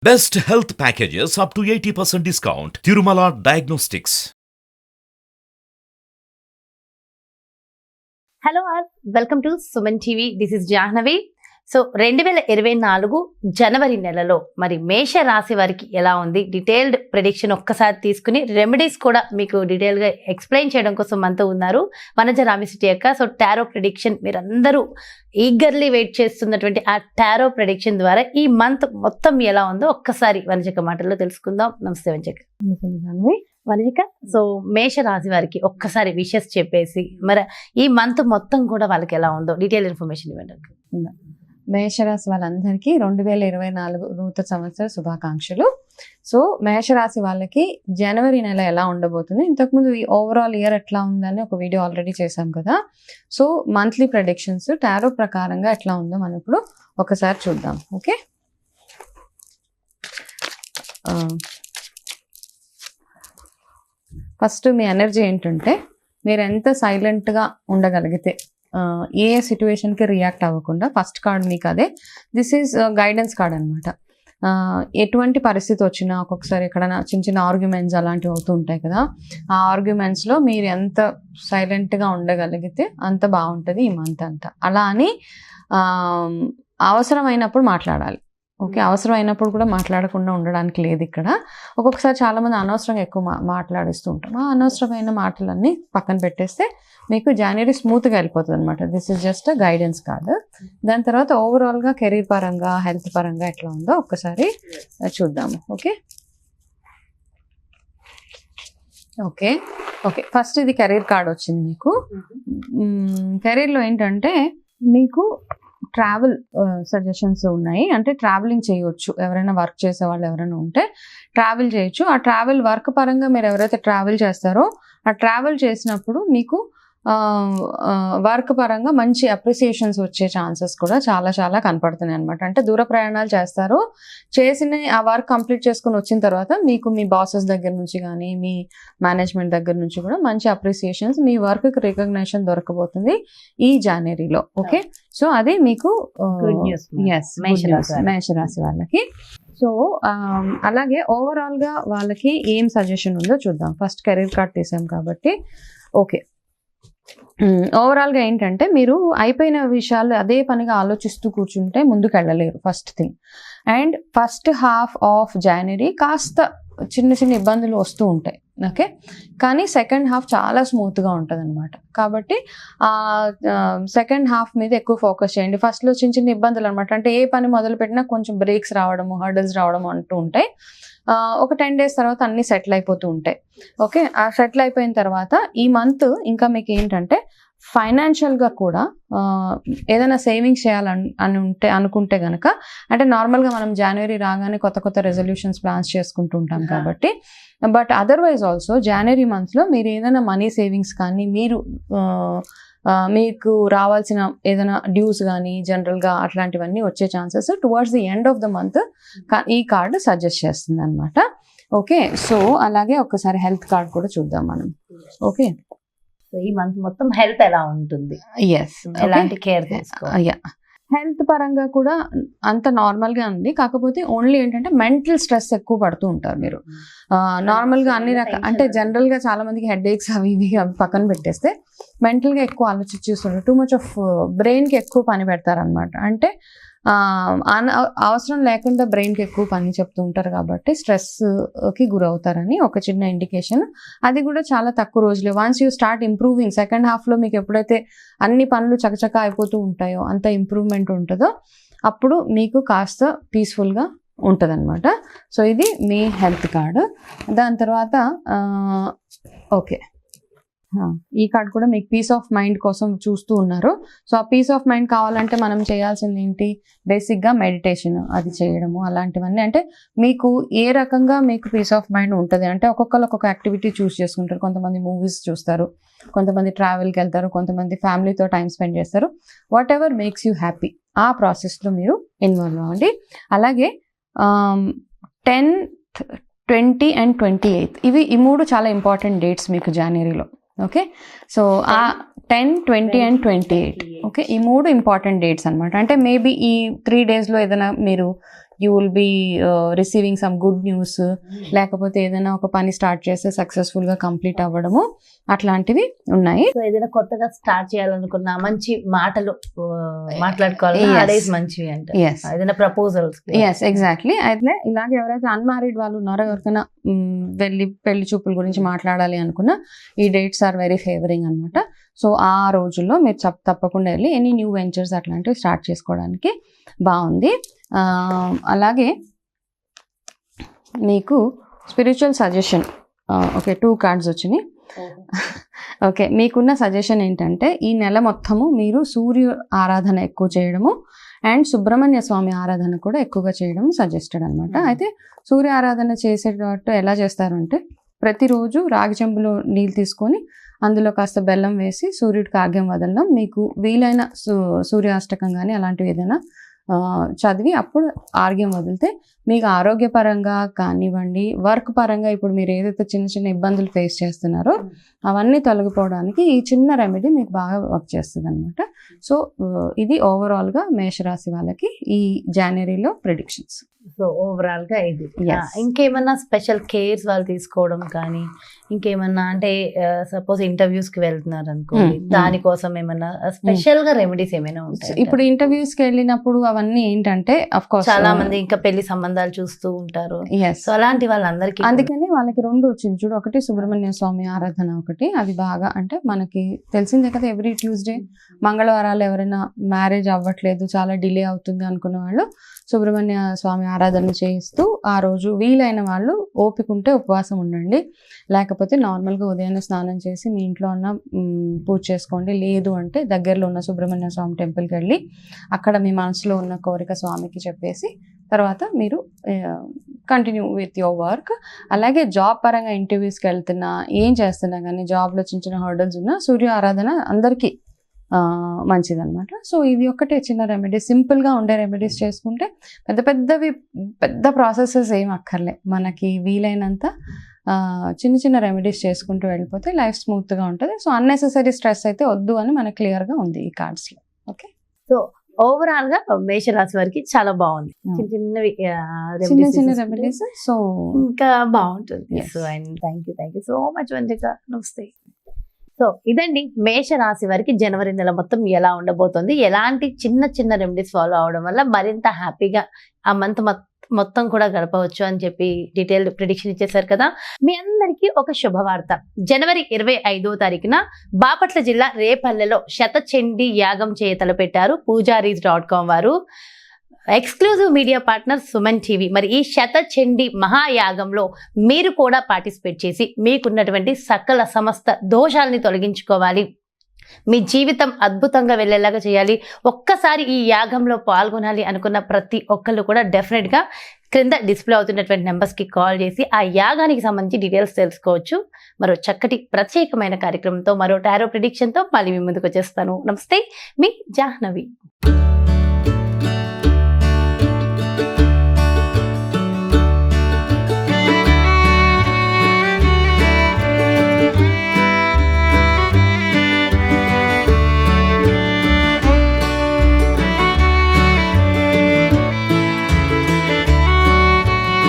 Best health packages up to 80% discount. Tirumala Diagnostics. Hello, all. Welcome to Suman TV. This is Jahnavi. So రెండు వేల ఇరవై నాలుగు జనవరి నెలలో మరి మేష రాశి వారికి ఎలా ఉంది? డీటెయిల్డ్ ప్రెడిక్షన్ ఒక్కసారి తీసుకుని రెమెడీస్ కూడా మీకు డీటెయిల్గా ఎక్స్ప్లెయిన్ చేయడం కోసం మనతో ఉన్నారు వనజ రామిసిటీ యొక్క సో టారో ప్రెడిక్షన్ మీరందరూ ఈగర్లీ వెయిట్ చేస్తున్నటువంటి ఆ టారో ప్రెడిక్షన్ ద్వారా ఈ మంత్ మొత్తం ఎలా ఉందో ఒక్కసారి వనజక మాటల్లో తెలుసుకుందాం. నమస్తే జాహ్నవి వనజిక సో మేష రాశి వారికి ఒక్కసారి విషెస్ చెప్పేసి మరి ఈ మంత్ మొత్తం కూడా వాళ్ళకి ఎలా ఉందో డీటెయిల్ ఇన్ఫర్మేషన్ ఇవ్వండి. మేషరాశి వాళ్ళందరికీ రెండు వేల ఇరవై నాలుగు నూతన సంవత్సర శుభాకాంక్షలు. సో మేషరాశి వాళ్ళకి జనవరి నెల ఎలా ఉండబోతుంది? ఇంతకుముందు ఈ ఓవరాల్ ఇయర్ ఎట్లా ఉందని ఒక వీడియో ఆల్రెడీ చేశాం కదా. సో మంత్లీ ప్రొడిక్షన్స్ టారో ప్రకారంగా ఎట్లా ఉందో మనం ఇప్పుడు ఒకసారి చూద్దాం. ఓకే? ఫస్ట్ మీ ఎనర్జీ ఏంటంటే మీరు ఎంత సైలెంట్గా ఉండగలిగితే ఏ సిచ్యువేషన్కి రియాక్ట్ అవ్వకుండా ఫస్ట్ కార్డ్ మీకు అదే. దిస్ ఈజ్ గైడెన్స్ కార్డ్ అనమాట ఎటువంటి పరిస్థితి వచ్చినా ఒక్కొక్కసారి ఎక్కడైనా చిన్న చిన్న ఆర్గ్యుమెంట్స్ అలాంటివి అవుతూ ఉంటాయి కదా. ఆ ఆర్గ్యుమెంట్స్లో మీరు ఎంత సైలెంట్గా ఉండగలిగితే అంత బాగుంటుంది ఈ మంత్ అంతా. అలా అని అవసరమైనప్పుడు మాట్లాడాలి. ఓకే అవసరమైనప్పుడు కూడా మాట్లాడకుండా ఉండడానికి లేదు ఇక్కడ. ఒక్కొక్కసారి చాలామంది అనవసరంగా ఎక్కువ మా మాట్లాడిస్తూ ఉంటాం ఆ అనవసరమైన మాటలన్నీ పక్కన పెట్టేస్తే మీకు జనవరి స్మూత్గా వెళ్ళిపోతుంది అనమాట this is just guidance card దాని తర్వాత ఓవరాల్గా కెరీర్ పరంగా హెల్త్ పరంగా ఎట్లా ఉందో ఒక్కసారి చూద్దాము. ఓకే? Okay okay. ఫస్ట్ ఇది కెరీర్ కార్డ్ వచ్చింది మీకు. కెరీర్లో ఏంటంటే మీకు ట్రావెల్ సజెషన్స్ uh, ఉన్నాయి. అంటే ట్రావెలింగ్ చేయొచ్చు. ఎవరైనా వర్క్ చేసే వాళ్ళు ఎవరైనా ఉంటే ట్రావెల్ చేయొచ్చు. ఆ ట్రావెల్ వర్క్ పరంగా మీరు ఎవరైతే ట్రావెల్ చేస్తారో ఆ ట్రావెల్ చేసినప్పుడు మీకు వర్క్ పరంగా మంచి అప్రిసియేషన్స్ వచ్చే ఛాన్సెస్ కూడా చాలా చాలా కనపడుతున్నాయి అనమాట అంటే దూర ప్రయాణాలు చేస్తారు. చేసిన ఆ వర్క్ కంప్లీట్ చేసుకుని వచ్చిన తర్వాత మీకు మీ బాసెస్ దగ్గర నుంచి కానీ మీ మేనేజ్మెంట్ దగ్గర నుంచి కూడా మంచి అప్రిసియేషన్స్ మీ వర్క్కి రికగ్నేషన్ దొరకబోతుంది ఈ జనవరిలో ఓకే సో అది మీకు. ఎస్ మేషరాశి వాళ్ళకి. మేషరాశి వాళ్ళకి. సో అలాగే ఓవరాల్గా వాళ్ళకి ఏం సజెషన్ ఉందో చూద్దాం. ఫస్ట్ కెరీర్ కార్డ్ తీసాం కాబట్టి. ఓకే ఓవరాల్గా ఏంటంటే మీరు అయిపోయిన విషయాలు అదే పనిగా ఆలోచిస్తూ కూర్చుంటే ముందుకు వెళ్ళలేరు first thing and first half of January కాస్త చిన్న చిన్న ఇబ్బందులు వస్తూ ఉంటాయి. ఓకే కానీ సెకండ్ హాఫ్ చాలా స్మూత్గా ఉంటుంది అనమాట కాబట్టి సెకండ్ హాఫ్ మీద ఎక్కువ ఫోకస్ చేయండి. ఫస్ట్లో చిన్న చిన్న ఇబ్బందులు అనమాట అంటే ఏ పని మొదలు పెట్టినా కొంచెం బ్రేక్స్ రావడము హర్డల్స్ రావడము అంటూ ఉంటాయి. ఒక టెన్ డేస్ తర్వాత అన్ని సెటిల్ అయిపోతూ ఉంటాయి ఓకే ఆ సెటిల్ అయిపోయిన తర్వాత ఈ మంత్ ఇంకా మీకు ఏంటంటే ఫైనాన్షియల్గా కూడా ఏదైనా సేవింగ్స్ చేయాలని అని ఉంటే అనుకుంటే గనక అంటే నార్మల్గా మనం జనవరి రాగానే కొత్త కొత్త రెజల్యూషన్స్ ప్లాన్స్ చేసుకుంటూ ఉంటాం. కాబట్టి బట్ అదర్వైజ్ ఆల్సో జనవరి మంత్లో మీరు ఏదైనా మనీ సేవింగ్స్ కానీ మీరు మీకు రావాల్సిన ఏదైనా డ్యూస్ కానీ జనరల్గా అట్లాంటివన్నీ వచ్చే chances towards the end of the month ఈ కార్డ్ సజెస్ట్ చేస్తుంది అనమాట ఓకే సో అలాగే ఒకసారి హెల్త్ కార్డ్ కూడా చూద్దాం మనం. ఓకే సో ఈ మంత్ మొత్తం హెల్త్ ఎలా ఉంటుంది? ఎస్ ఎలాంటి కేర్ తీసుకోవాలి? యా హెల్త్ పరంగా కూడా అంత నార్మల్గా ఉంది. కాకపోతే ఓన్లీ ఏంటంటే మెంటల్ స్ట్రెస్ ఎక్కువ పడుతూ ఉంటారు మీరు. నార్మల్గా అన్ని రకాల అంటే జనరల్గా చాలా మందికి హెడ్ ఏక్స్ అవి ఇవి అవి పక్కన పెట్టేస్తే మెంటల్గా ఎక్కువ ఆలోచించేస్తుంటారు టూ మచ్ ఆఫ్ బ్రెయిన్కి ఎక్కువ పని పెడతారనమాట అంటే అవసరం లేకుండా బ్రెయిన్కి ఎక్కువ పని చెప్తూ ఉంటారు కాబట్టి స్ట్రెస్కి గురవుతారని ఒక చిన్న ఇండికేషన్. అది కూడా చాలా తక్కువ రోజులే. Once you start improving second హాఫ్లో మీకు ఎప్పుడైతే అన్ని పనులు చకచక అయిపోతూ ఉంటాయో అంత ఇంప్రూవ్మెంట్ ఉంటుందో అప్పుడు మీకు కాస్త పీస్ఫుల్గా ఉంటుందన్నమాట. సో ఇది మీ హెల్త్ కార్డు. దాని తర్వాత ఓకే. ఈ కార్డ్ కూడా మీకు పీస్ ఆఫ్ మైండ్ కోసం చూస్తూ ఉన్నారు. సో ఆ పీస్ ఆఫ్ మైండ్ కావాలంటే మనం చేయాల్సింది ఏంటి? బేసిక్గా మెడిటేషన్ అది చేయడము అలాంటివన్నీ. అంటే మీకు ఏ రకంగా మీకు పీస్ ఆఫ్ మైండ్ ఉంటుంది? అంటే ఒక్కొక్కరు ఒక్కొక్క యాక్టివిటీ చూస్ చేసుకుంటారు. కొంతమంది మూవీస్ చూస్తారు. కొంతమంది ట్రావెల్కి వెళ్తారు. కొంతమంది ఫ్యామిలీతో టైం స్పెండ్ చేస్తారు. Whatever makes you happy ఆ ప్రాసెస్లో మీరు ఇన్వాల్వ్ అవ్వండి. అలాగే tenth twenty and twenty eighth ఇవి ఈ మూడు చాలా ఇంపార్టెంట్ డేట్స్ మీకు జనవరిలో ఓకే సో ఆ ten twenty and twenty eight okay ఈ మూడు ఇంపార్టెంట్ డేట్స్ అనమాట అంటే మేబీ ఈ త్రీ డేస్లో ఏదైనా మీరు you will be receiving some good news లేకపోతే ఏదైనా ఒక పని స్టార్ట్ చేస్తే సక్సెస్ఫుల్గా కంప్లీట్ అవ్వడము అట్లాంటివి ఉన్నాయి. ఏదైనా కొత్తగా స్టార్ట్ చేయాలనుకున్న మంచి మాటలు మాట్లాడుకోవాలి మంచివి అంటే. ఏదైనా ప్రపోజల్స్ ఎస్ ఎగ్జాక్ట్లీ అయితే ఇలాగే ఎవరైతే అన్మ్యారీడ్ వాళ్ళు ఉన్నారో ఎవరికైనా వెళ్ళి పెళ్ళి చూపుల గురించి మాట్లాడాలి అనుకున్నా ఈ డేట్స్ ఆర్ వెరీ ఫేవరింగ్ అనమాట సో ఆ రోజుల్లో మీరు తప్పకుండా వెళ్ళి ఎనీ న్యూ వెంచర్స్ అట్లాంటివి స్టార్ట్ చేసుకోవడానికి బాగుంది. అలాగే మీకు spiritual suggestion okay two cards వచ్చినాయి. ఓకే మీకున్న సజెషన్ ఏంటంటే ఈ నెల మొత్తము మీరు సూర్య ఆరాధన ఎక్కువ చేయడము అండ్ సుబ్రహ్మణ్య స్వామి ఆరాధన కూడా ఎక్కువగా చేయడం సజెస్టెడ్ అనమాట. అయితే సూర్య ఆరాధన చేసేటట్టు ఎలా చేస్తారంటే ప్రతిరోజు రాగి చెంబులో నీళ్ళు తీసుకొని అందులో కాస్త బెల్లం వేసి సూర్యుడికి ఆగ్యం వదలడం మీకు వీలైన సూ సూర్యాష్టకం కానీ అలాంటివి ఏదైనా చదివి అప్పుడు ఆర్గ్యం వదిలితే మీకు ఆరోగ్యపరంగా కానివ్వండి వర్క్ పరంగా ఇప్పుడు మీరు ఏదైతే చిన్న చిన్న ఇబ్బందులు ఫేస్ చేస్తున్నారో అవన్నీ తొలగిపోవడానికి ఈ చిన్న రెమెడీ మీకు బాగా వర్క్ చేస్తుంది అనమాట సో ఇది ఓవరాల్గా మేషరాశి వాళ్ళకి ఈ జనవరిలో ప్రిడిక్షన్స్ సో ఓవరాల్గా ఇది. ఇంకేమన్నా స్పెషల్ కేర్స్ వాళ్ళు తీసుకోవడం కానీ ఇంకేమన్నా అంటే సపోజ్ ఇంటర్వ్యూస్కి వెళ్తున్నారు అనుకోండి Hmm, hmm. దానికోసం ఏమన్నా స్పెషల్గా రెమెడీస్ ఏమైనా ఉంటాయి? ఇప్పుడు ఇంటర్వ్యూస్కి వెళ్ళినప్పుడు అవన్నీ ఏంటంటే చాలా మంది ఇంకా పెళ్ళి సంబంధాలు చూస్తూ ఉంటారు. సో అలాంటి వాళ్ళందరికీ అందుకని వాళ్ళకి రెండు వచ్చింది. చూడు ఒకటి సుబ్రహ్మణ్య స్వామి ఆరాధన ఒకటి. అది బాగా అంటే మనకి తెలిసిందే కదా ఎవ్రీ ట్యూస్డే మంగళవారాలు ఎవరైనా మ్యారేజ్ అవ్వట్లేదు చాలా డిలే అవుతుంది అనుకున్న వాళ్ళు సుబ్రహ్మణ్య స్వామి ఆరాధన చేయిస్తూ ఆ రోజు వీలైన వాళ్ళు ఓపిక ఉంటే ఉపవాసం ఉండండి. లేకపోతే నార్మల్గా ఉదయాన్నే స్నానం చేసి మీ ఇంట్లో ఉన్న పూజ చేసుకోండి. లేదు అంటే దగ్గరలో ఉన్న సుబ్రహ్మణ్య స్వామి టెంపుల్కి వెళ్ళి అక్కడ మీ మనసులో ఉన్న కోరిక స్వామికి చెప్పేసి తర్వాత మీరు కంటిన్యూ విత్ యువర్ వర్క్ అలాగే జాబ్ పరంగా ఇంటర్వ్యూస్కి వెళ్తున్నా ఏం చేస్తున్నా కానీ జాబ్లో చిన్న చిన్న హర్డల్స్ ఉన్నా సూర్య ఆరాధన అందరికీ మంచిదన్నమాట. సో ఇది ఒక్కటే చిన్న రెమెడీస్ సింపుల్గా ఉండే రెమెడీస్ చేసుకుంటే పెద్ద పెద్దవి పెద్ద ప్రాసెసెస్ ఏం అక్కర్లే. మనకి వీలైనంత చిన్న చిన్న రెమెడీస్ చేసుకుంటూ వెళ్ళిపోతే లైఫ్ స్మూత్గా ఉంటుంది. సో అన్నెసెసరీ స్ట్రెస్ అయితే వద్దు అని మనకు క్లియర్గా ఉంది ఈ కార్డ్స్లో ఓకే సో ఓవరాల్గా మేషరాశి వారికి చాలా బాగుంది. Hmm. చిన్న చిన్నవి చిన్న రెమెడీస్ సో ఇంకా బాగుంటుంది. So and thank you thank you so much నమస్తే. సో ఇదండి మేష రాశి వారికి జనవరి నెల మొత్తం ఎలా ఉండబోతుంది. ఎలాంటి చిన్న చిన్న రెమెడీస్ ఫాలో అవడం వల్ల మరింత హ్యాపీగా ఆ మంత్ మొత్తం కూడా గడపవచ్చు అని చెప్పి డీటెయిల్డ్ ప్రిడిక్షన్ ఇచ్చేశారు కదా. మీ అందరికీ ఒక శుభవార్త. జనవరి ఇరవై ఐదో తారీఖున బాపట్ల జిల్లా రేపల్లెలో శతచండి యాగం చేయ తలపెట్టారు పూజారీస్ డాట్ కామ్ వారు. Exclusive media partner Suman TV. మరి ఈ శతచండి మహాయాగంలో మీరు కూడా పార్టిసిపేట్ చేసి మీకున్నటువంటి సకల సమస్త దోషాలని తొలగించుకోవాలి. మీ జీవితం అద్భుతంగా వెళ్ళేలాగా చేయాలి. ఒక్కసారి ఈ యాగంలో పాల్గొనాలి అనుకున్న ప్రతి ఒక్కళ్ళు కూడా డెఫినెట్గా క్రింద డిస్ప్లే అవుతున్నటువంటి నెంబర్స్కి కాల్ చేసి ఆ యాగానికి సంబంధించి డీటెయిల్స్ తెలుసుకోవచ్చు. మరో చక్కటి ప్రత్యేకమైన కార్యక్రమంతో మరో టారో ప్రిడిక్షన్తో మళ్ళీ మీ ముందుకు వచ్చేస్తాను. నమస్తే మీ జాహ్నవి.